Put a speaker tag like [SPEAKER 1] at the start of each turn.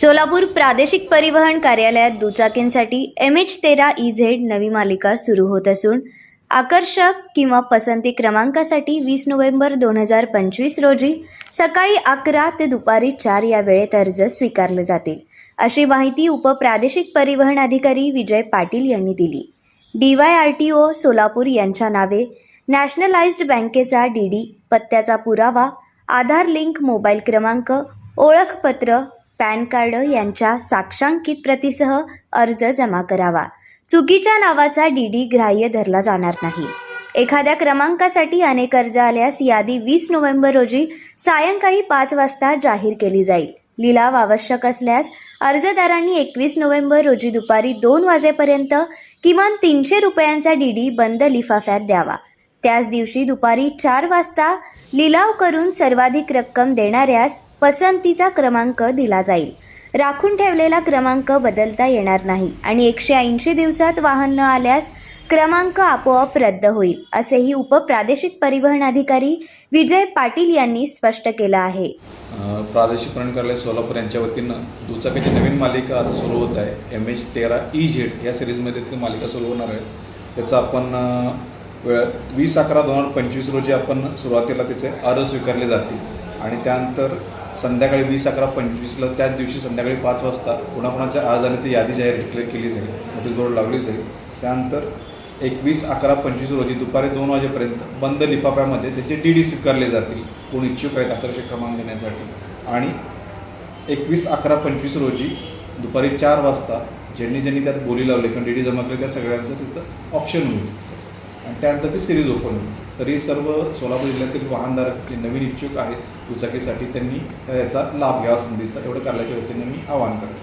[SPEAKER 1] सोलापूर प्रादेशिक परिवहन कार्यालयात दुचाकींसाठी एम एच तेरा ई झेड नवी मालिका सुरू होत असून आकर्षक किंवा पसंती क्रमांकासाठी वीस नोव्हेंबर दोन हजार पंचवीस रोजी सकाळी अकरा ते दुपारी चार या वेळेत अर्ज स्वीकारले जातील. अशी माहिती उपप्रादेशिक परिवहन अधिकारी विजय पाटील यांनी दिली. D Y R T O Solapur यांच्या नावे नॅशनलाइज्ड बँकेचा डी डी पत्त्याचा पुरावा आधार लिंक मोबाईल क्रमांक ओळखपत्र पॅन कार्ड यांच्या साक्षांकित प्रतीसह अर्ज जमा करावा. चुकीच्या नावाचा डी डी ग्राह्य धरला जाणार नाही. एखाद्या क्रमांकासाठी अनेक अर्ज आल्यास यादी वीस नोव्हेंबर रोजी सायंकाळी पाच वाजता जाहीर केली जाईल. लिलाव आवश्यक असल्यास अर्जदारांनी एकवीस नोव्हेंबर रोजी दुपारी दोन वाजेपर्यंत किमान तीनशे रुपयांचा डी डी बंद लिफाफ्यात द्यावा. त्याच दिवशी दुपारी चार वाजता लिलाव करून सर्वाधिक रक्कम देणाऱ्यास पसंतीचा क्रमांक दिला जाईल. राखून ठेवलेला क्रमांक बदलता येणार नाही आणि एकशे ऐंशी दिवसात वाहन न आल्यास क्रमांक आपोआप रद्द होईल असेही उपप्रादेशिक परिवहन अधिकारी विजय पाटील यांनी स्पष्ट केलं आहे.
[SPEAKER 2] प्रादेशिक परिवहन कार्यालय सोलापूर यांच्या वतीनं दुचाकीची नवीन मालिका आता सुरू होत आहे. एम एच तेरा ई झेड या सिरीजमध्ये ती मालिका सुरू होणार आहे. त्याचा आपण वेळात वीस अकरा दोन हजार पंचवीस रोजी आपण सुरुवातीला त्याचे अर्ज स्वीकारले जातील. आणि त्यानंतर संध्याकाळी वीस अकरा पंचवीसला त्याच दिवशी संध्याकाळी पाच वाजता कुणाकुणाच्या अर्ज आले ती यादी जाहीर डिक्लेअर केली जाईल. नोटीस बोर्ड लावली जाईल. त्यानंतर एकवीस अकरा पंचवीस रोजी दुपारी दोन वाजेपर्यंत बंद लिफाफ्यामध्ये त्याचे डी डी स्वीकारले जातील. कोण इच्छुक आहेत आकर्षक क्रमांक देण्यासाठी आणि एकवीस अकरा पंचवीस रोजी दुपारी चार वाजता ज्यांनी ज्यांनी त्यात बोली लावली किंवा डी डी जमा केले त्या सगळ्यांचं तिथं ऑप्शन होईल. आणि त्यानंतर ती सिरीज ओपन होईल. तरी सर्व सोलापूर जिल्ह्यातील वाहनधारक जे नवीन इच्छुक आहेत दुचाकीसाठी त्यांनी याचा लाभ घ्यावा संधीचा. एवढं कार्यालयाच्या वतीने मी आवाहन करेन